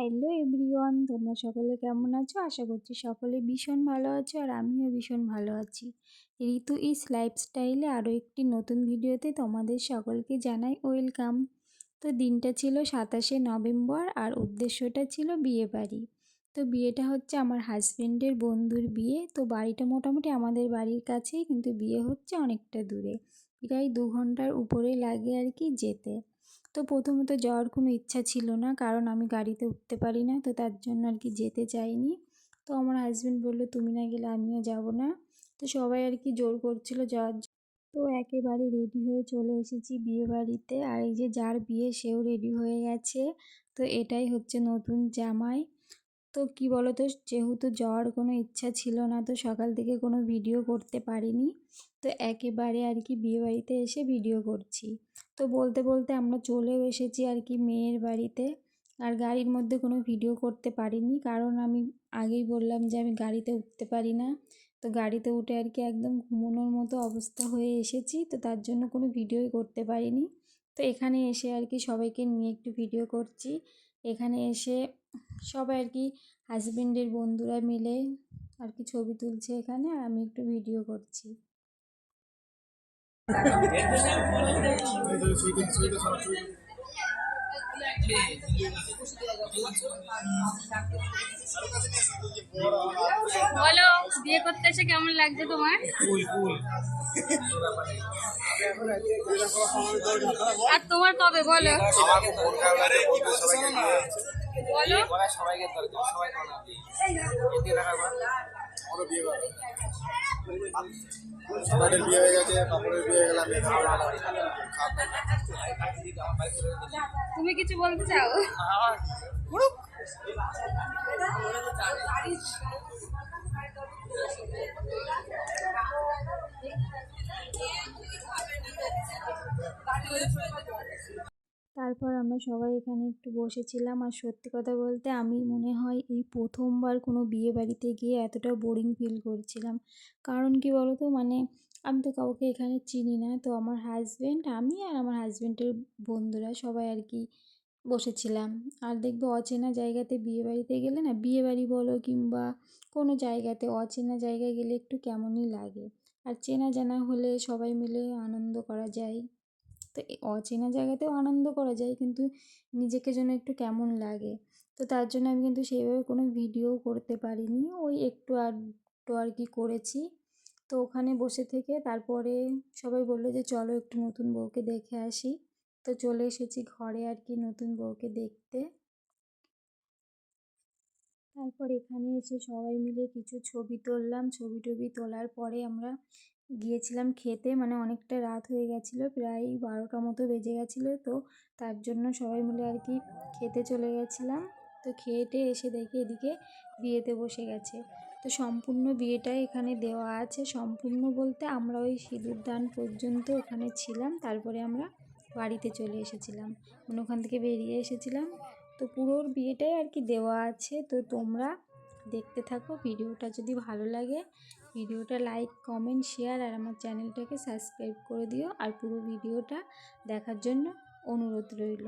Hello everyone, তোমরা সকলে কেমন আছো? আশা করছি সকলে ভীষণ ভালো আছো আর আমিও ভীষণ ভালো আছি। ঋতু ইস লাইফস্টাইলে আরও একটি নতুন ভিডিওতে তোমাদের সকলকে জানাই ওয়েলকাম। তো দিনটা ছিল সাতাশে নভেম্বর আর উদ্দেশ্যটা ছিল বিয়ে বাড়ি। তো বিয়েটা হচ্ছে আমার হাজব্যান্ডের বন্ধুর বিয়ে। তো বাড়িটা মোটামুটি আমাদের বাড়ির কাছেই কিন্তু বিয়ে হচ্ছে অনেকটা দূরে। প্রায় দু ঘণ্টার উপরে লাগে আর কি যেতে। তো প্রথমত যাওয়ার কোনো ইচ্ছা ছিল না, কারণ আমি গাড়িতে উঠতে পারি না, তো তার জন্য আর কি যেতে চাইনি। তো আমার হাজব্যান্ড বলল, তুমি না গেলে আমিও যাব না। তো সবাই আর কি জোর করছিল যাওয়ার তো একেবারে রেডি হয়ে চলে এসেছি বিয়ে বাড়িতে। আর এই যে যার বিয়ে সেও রেডি হয়ে গেছে। তো এটাই হচ্ছে নতুন জামাই। তো কি বলো তো যেহেতু যাওয়ার কোনো ইচ্ছা ছিল না, তো সকাল থেকে কোনো ভিডিও করতে পারিনি। তো একেবারে আর কি বিয়ে বাড়িতে এসে ভিডিও করছি। তো বলতে বলতে আমরা চলেও এসেছি আর কি মেয়ের বাড়িতে। আর গাড়ির মধ্যে কোনো ভিডিও করতে পারিনি, কারণ আমি আগেই বললাম যে আমি গাড়িতে উঠতে পারি না। তো গাড়িতে উঠে আর কি একদম ঘুমোনোর মতো অবস্থা হয়ে এসেছি, তো তার জন্য কোনো ভিডিওই করতে পারিনি। তো এখানে এসে আর কি সবাইকে নিয়ে একটু ভিডিও করছি। এখানে এসে সবাই আর কি হাজব্যান্ডের বন্ধুরা মিলে আর কি ছবি তুলছে এখানে আর আমি একটু ভিডিও করছি। বলো বিয়ে করতে এসে কেমন লাগছে তোমার? আর তোমার কবে বলো? বলো। সবাইকে দরকার সবাই এদিকে বিয়ে করে। সবাইয়ের বিয়ে হয়ে গেছে পাপড়ের বিয়ে গেলাম তুমি কিছু বলতে চাও? তারপর আমরা সবাই এখানে একটু বসেছিলাম। আর সত্যি কথা বলতে আমি মনে হয় এই প্রথমবার কোনো বিয়ে বাড়িতে গিয়ে এতটা বোরিং ফিল করছিলাম। কারণ কি বলো তো মানে আমি তো কাউকে এখানে চিনি না। তো আমার হাজব্যান্ড আমি আর আমার হাজব্যান্ডের বন্ধুরা সবাই আর কি বসেছিলাম। আর দেখবে অচেনা জায়গাতে বিয়ে বাড়িতে গেলে না, বিয়ে বাড়ি বলো কিংবা কোনো জায়গাতে অচেনা জায়গায় গেলে একটু কেমনই লাগে। আর চেনা জানা হলে সবাই মিলে আনন্দ করা যায়। তো অচেনা জায়গাতেও আনন্দ করা যায় কিন্তু নিজেকে যেন একটু কেমন লাগে। তো তার জন্য আমি কিন্তু সেইভাবে কোনো ভিডিও করতে পারিনি। ওই একটু আধটু আর কি করেছি। তো ওখানে বসে থেকে তারপরে সবাই বলল যে, চলো একটু নতুন বউকে দেখে আসি। তো চলে এসেছি ঘরে আর কি নতুন বউকে দেখতে। তারপর এখানে এসে সবাই মিলে কিছু ছবি তুললাম। ছবি টবি তোলার পরে আমরা গিয়েছিলাম খেতে মানে অনেকটা রাত হয়ে গেছিল, প্রায় বারোটা মতো বেজে গেছিল, তো তার জন্য সবাই মিলে আর কি খেতে চলে গেছিলাম। তো খেয়েটে এসে দেখি এদিকে বিয়েতে বসে গেছে। তো সম্পূর্ণ বিয়েটাই এখানে দেওয়া আছে। সম্পূর্ণ বলতে আমরা ওই সিঁদুর দান পর্যন্ত ওখানে ছিলাম, তারপরে আমরা বাড়িতে চলে এসেছিলাম। মানে ওখান থেকে বেরিয়ে এসেছিলাম। তো পুরোর বিয়েটাই আর কি দেওয়া আছে। তো তোমরা দেখতে থাকো, ভিডিওটা যদি ভালো লাগে ভিডিওটা লাইক, কমেন্ট, শেয়ার আর আমার চ্যানেলটাকে সাবস্ক্রাইব করে দিও। আর পুরো ভিডিওটা দেখার জন্য অনুরোধ রইল।